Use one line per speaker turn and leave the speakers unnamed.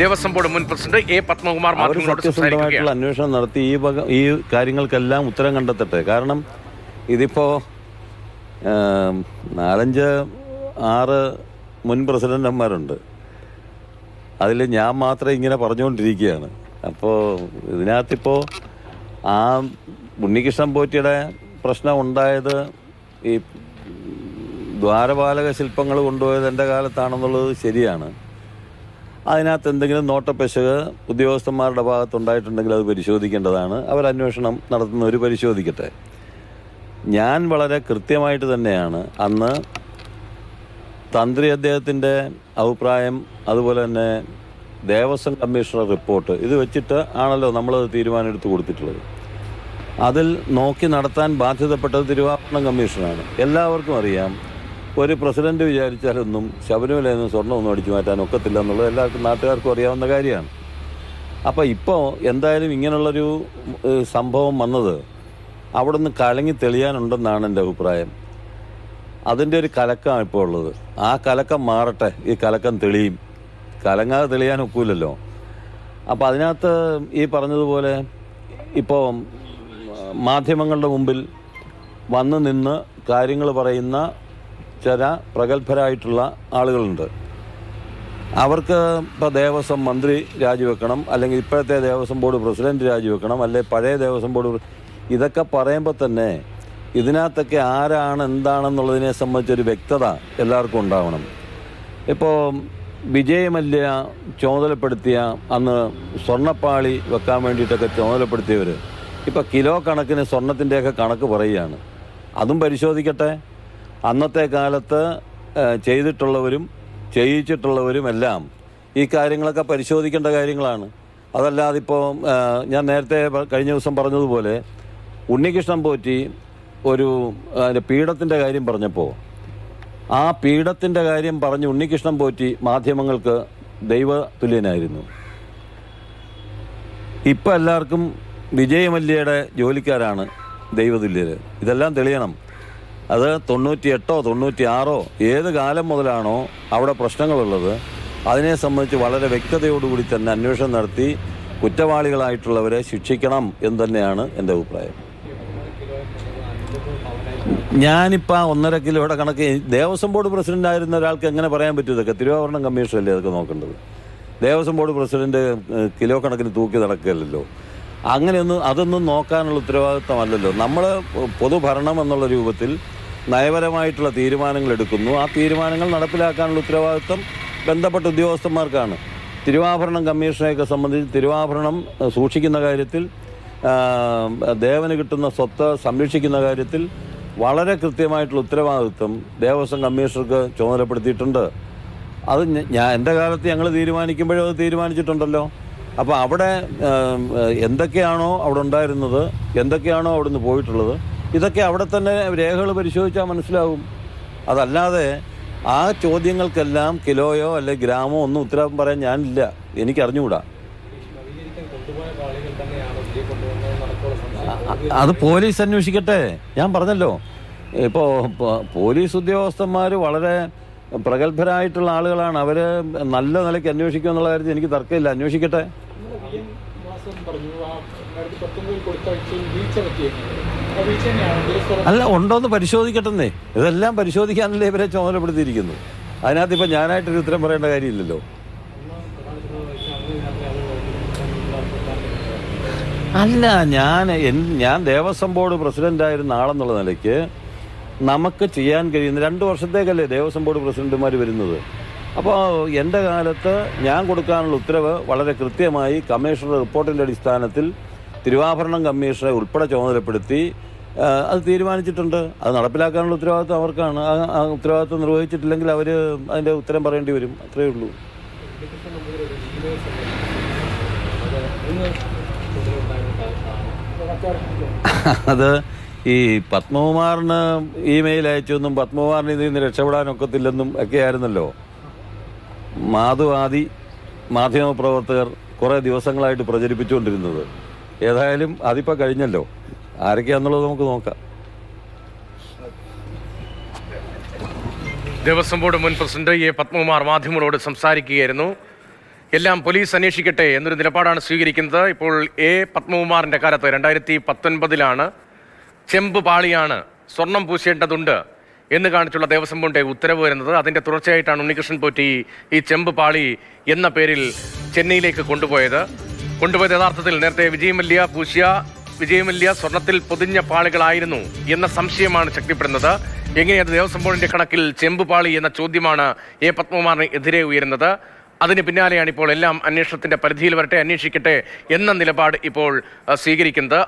Devaswom board മുൻ president A Padmakumar മാധ്യമങ്ങളോട് സംസാരിക്കുകയാണ്.
അന്വേഷണം നടത്തി ഈ വക ഈ കാര്യങ്ങൾക്കെല്ലാം ഉത്തരം കണ്ടെത്തട്ടെ. കാരണം ഇതിപ്പോ നാലഞ്ച് ആറ് മുൻ പ്രസിഡന്റന്മാരുണ്ട്. അതിൽ ഞാൻ മാത്രം ഇങ്ങനെ പറഞ്ഞുകൊണ്ടിരിക്കുകയാണ്. അപ്പോൾ ഇതിനകത്തിപ്പോൾ ആ ഉണ്ണികൃഷ്ണൻ പോറ്റിയുടെ പ്രശ്നം ഉണ്ടായത് ഈ ദ്വാരപാലക ശില്പങ്ങൾ കൊണ്ടുപോയത് എന്റെ കാലത്താണെന്നുള്ളത് ശരിയാണ്. അതിനകത്ത് എന്തെങ്കിലും നോട്ടപ്പെശക് ഉദ്യോഗസ്ഥന്മാരുടെ ഭാഗത്തുണ്ടായിട്ടുണ്ടെങ്കിൽ അത് പരിശോധിക്കേണ്ടതാണ്. അവർ അന്വേഷണം നടത്തുന്നവർ പരിശോധിക്കട്ടെ. ഞാൻ വളരെ കൃത്യമായിട്ട് തന്നെയാണ് അന്ന് തന്ത്രി അദ്ദേഹത്തിന്റെ അഭിപ്രായം അതുപോലെ തന്നെ ദേവസ്വം കമ്മീഷണർ റിപ്പോർട്ട് ഇത് വെച്ചിട്ട് ആണല്ലോ നമ്മളത് തീരുമാനം എടുത്ത് കൊടുത്തിട്ടുള്ളത്. അതിൽ നോക്കി നടത്താൻ ബാധ്യതപ്പെട്ടത് തിരുവാഭരണം കമ്മീഷനാണ്. എല്ലാവർക്കും അറിയാം ഒരു പ്രസിഡന്റ് വിചാരിച്ചാലൊന്നും ശബരിമലയിൽ നിന്ന് സ്വർണമൊന്നും അടിച്ചു മാറ്റാൻ ഒക്കത്തില്ല എന്നുള്ളത് എല്ലാവർക്കും നാട്ടുകാർക്കും അറിയാവുന്ന കാര്യമാണ്. അപ്പോൾ ഇപ്പോൾ എന്തായാലും ഇങ്ങനെയുള്ളൊരു സംഭവം വന്നത് അവിടെ നിന്ന് കലങ്ങി തെളിയാനുണ്ടെന്നാണ് എന്റെ അഭിപ്രായം. അതിന്റെ ഒരു കലക്കമാണ് ഇപ്പോൾ ഉള്ളത്. ആ കലക്കം മാറട്ടെ ഈ കലക്കം തെളിയും. കലങ്ങാതെ തെളിയാൻ ഒക്കൂലല്ലോ. അപ്പോൾ അതിനകത്ത് ഈ പറഞ്ഞതുപോലെ ഇപ്പോൾ മാധ്യമങ്ങളുടെ മുമ്പിൽ വന്ന് നിന്ന് കാര്യങ്ങൾ പറയുന്ന ചില പ്രഗത്ഭരായിട്ടുള്ള ആളുകളുണ്ട്. അവർക്ക് ഇപ്പോൾ ദേവസ്വം മന്ത്രി രാജിവെക്കണം അല്ലെങ്കിൽ ഇപ്പോഴത്തെ ദേവസ്വം ബോർഡ് പ്രസിഡന്റ് രാജിവെക്കണം അല്ലെങ്കിൽ പഴയ ദേവസ്വം ബോർഡ് ഇതൊക്കെ പറയുമ്പോൾ തന്നെ ഇതിനകത്തൊക്കെ ആരാണ് എന്താണെന്നുള്ളതിനെ സംബന്ധിച്ചൊരു വ്യക്തത എല്ലാവർക്കും ഉണ്ടാവണം. ഇപ്പോൾ വിജയ് മല്യ ചുമതലപ്പെടുത്തിയ അന്ന് സ്വർണപ്പാളി വെക്കാൻ വേണ്ടിയിട്ടൊക്കെ ചുമതലപ്പെടുത്തിയവർ ഇപ്പോൾ കിലോ കണക്കിന് സ്വർണത്തിന്റെയൊക്കെ കണക്ക് പറയുകയാണ്. അതും പരിശോധിക്കട്ടെ? അന്നത്തെ കാലത്ത് ചെയ്തിട്ടുള്ളവരും ചെയ്യിച്ചിട്ടുള്ളവരും എല്ലാം ഈ കാര്യങ്ങളൊക്കെ പരിശോധിക്കേണ്ട കാര്യങ്ങളാണ്. അതല്ലാതെ ഇപ്പോൾ ഞാൻ നേരത്തെ കഴിഞ്ഞ ദിവസം പറഞ്ഞതുപോലെ ഉണ്ണികൃഷ്ണൻ പോറ്റി ഒരു പീഠത്തിന്റെ കാര്യം പറഞ്ഞപ്പോൾ ആ പീഠത്തിന്റെ കാര്യം പറഞ്ഞ് ഉണ്ണികൃഷ്ണൻ പോറ്റി മാധ്യമങ്ങൾക്ക് ദൈവ തുല്യനായിരുന്നു ഇപ്പം എല്ലാവർക്കും വിജയമല്യയുടെ ജോലിക്കാരാണ് ദൈവതുല്യര്. ഇതെല്ലാം തെളിയണം. അത് തൊണ്ണൂറ്റി എട്ടോ തൊണ്ണൂറ്റി ആറോ ഏത് കാലം മുതലാണോ അവിടെ പ്രശ്നങ്ങളുള്ളത്. അതിനെ സംബന്ധിച്ച് വളരെ വ്യക്തതയോടുകൂടി തന്നെ അന്വേഷണം നടത്തി കുറ്റവാളികളായിട്ടുള്ളവരെ ശിക്ഷിക്കണം എന്ന് തന്നെയാണ് എന്റെ അഭിപ്രായം. ഞാനിപ്പോൾ ആ ഒന്നര കിലോയുടെ കണക്ക് ദേവസ്വം ബോർഡ് പ്രസിഡന്റ് ആയിരുന്ന ഒരാൾക്ക് എങ്ങനെ പറയാൻ പറ്റും ഇതൊക്കെ? തിരുവാഭരണം കമ്മീഷനല്ലേ ഇതൊക്കെ നോക്കേണ്ടത്? ദേവസ്വം ബോർഡ് പ്രസിഡന്റ് കിലോ കണക്കിന് തൂക്കി നടക്കുകയല്ലല്ലോ. അങ്ങനെയൊന്നും അതൊന്നും നോക്കാനുള്ള ഉത്തരവാദിത്തമല്ലല്ലോ നമ്മൾ പൊതുഭരണം എന്നുള്ള രൂപത്തിൽ നയപരമായിട്ടുള്ള തീരുമാനങ്ങൾ എടുക്കുന്നു ആ തീരുമാനങ്ങൾ നടപ്പിലാക്കാനുള്ള ഉത്തരവാദിത്വം ബന്ധപ്പെട്ട ഉദ്യോഗസ്ഥന്മാർക്കാണ്. തിരുവാഭരണം കമ്മീഷനെയൊക്കെ സംബന്ധിച്ച് തിരുവാഭരണം സൂക്ഷിക്കുന്ന കാര്യത്തിൽ ദേവന് കിട്ടുന്ന സ്വത്ത് സംരക്ഷിക്കുന്ന കാര്യത്തിൽ വളരെ കൃത്യമായിട്ടുള്ള ഉത്തരവാദിത്വം ദേവസ്വം കമ്മീഷണർക്ക് ചുമതലപ്പെടുത്തിയിട്ടുണ്ട്. അത് ഞാൻ എന്റെ കാലത്ത് ഞങ്ങൾ തീരുമാനിക്കുമ്പോഴും അത് തീരുമാനിച്ചിട്ടുണ്ടല്ലോ. അപ്പോൾ അവിടെ എന്തൊക്കെയാണോ അവിടെ ഉണ്ടായിരുന്നത് എന്തൊക്കെയാണോ അവിടുന്ന് പോയിട്ടുള്ളത് ഇതൊക്കെ അവിടെ തന്നെ രേഖകൾ പരിശോധിച്ചാൽ മനസ്സിലാവും. അതല്ലാതെ ആ ചോദ്യങ്ങൾക്കെല്ലാം കിലോയോ അല്ലെ ഗ്രാമോ ഒന്നും ഉത്തരം പറയാൻ ഞാനില്ല. എനിക്ക് അറിഞ്ഞുകൂടാ അ- അത് പോലീസ് അന്വേഷിക്കട്ടെ. ഞാൻ പറഞ്ഞല്ലോ. ഇപ്പോൾ പോലീസ് ഉദ്യോഗസ്ഥന്മാർ വളരെ പ്രഗത്ഭരായിട്ടുള്ള ആളുകളാണ്. അവർ നല്ല നിലയ്ക്ക് അന്വേഷിക്കും എന്നുള്ള കാര്യത്തിൽ എനിക്ക് തർക്കമില്ല. അന്വേഷിക്കട്ടെ. അല്ല ഉണ്ടോന്ന് പരിശോധിക്കട്ടെന്നേ. ഇതെല്ലാം പരിശോധിക്കാനല്ലേ ഇവരെ ചുമതലപ്പെടുത്തിയിരിക്കുന്നു. അതിനകത്ത് ഇപ്പം ഞാനായിട്ടൊരു ഉത്തരം പറയേണ്ട കാര്യമില്ലല്ലോ. അല്ല ഞാൻ ഞാൻ ദേവസ്വം ബോർഡ് പ്രസിഡന്റ് ആയിരുന്ന ആളെന്നുള്ള നിലയ്ക്ക് നമുക്ക് ചെയ്യാൻ കഴിയുന്ന രണ്ട് വർഷത്തേക്കല്ലേ ദേവസ്വം ബോർഡ് പ്രസിഡന്റുമാർ വരുന്നത്. അപ്പോൾ എന്റെ കാലത്ത് ഞാൻ കൊടുക്കാനുള്ള ഉത്തരവ് വളരെ കൃത്യമായി കമ്മീഷണർ റിപ്പോർട്ടിന്റെ അടിസ്ഥാനത്തിൽ തിരുവാഭരണം കമ്മീഷനെ ഉൾപ്പെടെ ചുമതലപ്പെടുത്തി അത് തീരുമാനിച്ചിട്ടുണ്ട്. അത് നടപ്പിലാക്കാനുള്ള ഉത്തരവാദിത്വം അവർക്കാണ്. ആ ഉത്തരവാദിത്വം നിർവഹിച്ചിട്ടില്ലെങ്കിൽ അവർ അതിന്റെ ഉത്തരം പറയേണ്ടി വരും. അത്രയേ ഉള്ളൂ. അത് ഈ പത്മകുമാറിന് ഇമെയിൽ അയച്ചെന്നും പത്മകുമാറിന് ഇതിൽ നിന്ന് രക്ഷപ്പെടാനൊക്കത്തില്ലെന്നും ഒക്കെ ആയിരുന്നല്ലോ. മാധുവാദി മാധ്യമപ്രവർത്തകർ കുറേ ദിവസങ്ങളായിട്ട് പ്രചരിപ്പിച്ചുകൊണ്ടിരുന്നത്. ഏതായാലും അതിപ്പോൾ കഴിഞ്ഞല്ലോ. ആരൊക്കെയാന്നുള്ളത് നമുക്ക് നോക്കാം.
ദേവസ്വം ബോർഡ് മുൻ പ്രസിഡന്റ് എ പത്മകുമാർ മാധ്യമങ്ങളോട് സംസാരിക്കുകയായിരുന്നു. എല്ലാം പോലീസ് അന്വേഷിക്കട്ടെ എന്നൊരു നിലപാടാണ് സ്വീകരിക്കുന്നത്. ഇപ്പോൾ എ പത്മകുമാറിന്റെ കാലത്ത് രണ്ടായിരത്തി പത്തൊൻപതിലാണ് ചെമ്പ് പാളിയാണ് സ്വർണം പൂശേണ്ടതുണ്ട് എന്ന് കാണിച്ചുള്ള ദേവസ്വം ബോർഡിന്റെ ഉത്തരവ് വരുന്നത്. അതിന്റെ തുടർച്ചയായിട്ടാണ് ഉണ്ണികൃഷ്ണൻ പോറ്റി ഈ ചെമ്പ് പാളി എന്ന പേരിൽ ചെന്നൈയിലേക്ക് കൊണ്ടുപോയത്. കൊണ്ടുപോയത് യഥാർത്ഥത്തിൽ നേരത്തെ വിജയമല്യ പൂശിയ വിജയമല്യ സ്വർണത്തിൽ പൊതിഞ്ഞ പാളികളായിരുന്നു എന്ന സംശയമാണ് ശക്തിപ്പെടുന്നത്. എങ്ങനെയത് ദേവസ്വം ബോർഡിന്റെ കണക്കിൽ ചെമ്പുപാളി എന്ന ചോദ്യമാണ് എ പത്മകുമാറിന് എതിരെ ഉയരുന്നത്? അതിന് പിന്നാലെയാണ് ഇപ്പോൾ എല്ലാം അന്വേഷണത്തിന്റെ പരിധിയിൽ വരട്ടെ അന്വേഷിക്കട്ടെ എന്ന നിലപാട് ഇപ്പോൾ സ്വീകരിക്കുന്നത്.